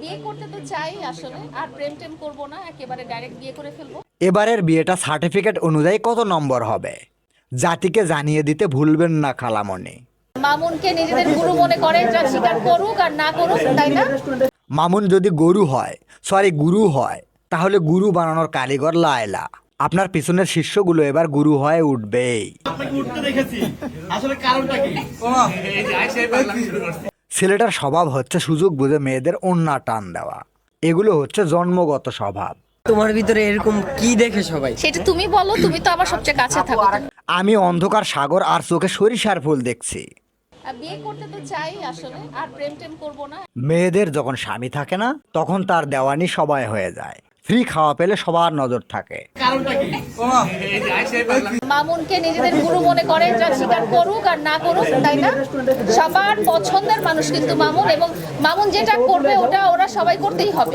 বিয়ে করতে তো চাই আসলে আর প্রেম টেম করব না একেবারে ডাইরেক্ট বিয়ে করে ফেলব। এবারের বিয়েটা সার্টিফিকেট অনুযায়ী কত নম্বর হবে? জাতিকে জানিয়ে দিতে ভুলবেন না খালামণি। মামুনকে নিজেদের গুরু মনে করে যা স্বীকার করুক আর না করুক তাই না? মামুন যদি গরু হয় সরি গুরু হয় তাহলে গুরু বানানোর কারিগর লায়লা। আপনার পিছনের শিষ্যগুলো এবার গুরু হয়ে উঠবেই। আসলে কারণটা কি? ছেলেটার স্বভাব হচ্ছে সুযোগ বুঝে মেয়েদের অন্যা টান দেওয়া। এগুলো হচ্ছে জন্মগত স্বভাব। তোমার ভিতরে এরকম কি দেখে সবাই? সেটা তুমি বলো তুমি তো আমার সবচেয়ে কাছে থাকো। আমি অন্ধকার সাগর আর চোখে সরিষার ফুল দেখছি। আর বিয়ে করতে তো চাই আসলে আর প্রেম টেম করব না। মেয়েদের যখন স্বামী থাকে না তখন তার দেওয়ানি সবাই হয়ে যায়। ফ্রি খাওয়া পেলে সবার নজর থাকে। কারণটা কি? এই যে আইসে পাগলামি মামুনকে নিজেদের গুরু মনে করে যা স্বীকার করুক আর না করুক তাই না? সবার পছন্দের মানুষ কিন্তু মামুন এবং মামুন যেটা করবে ওটা ওরা সবাই করতেই হবে।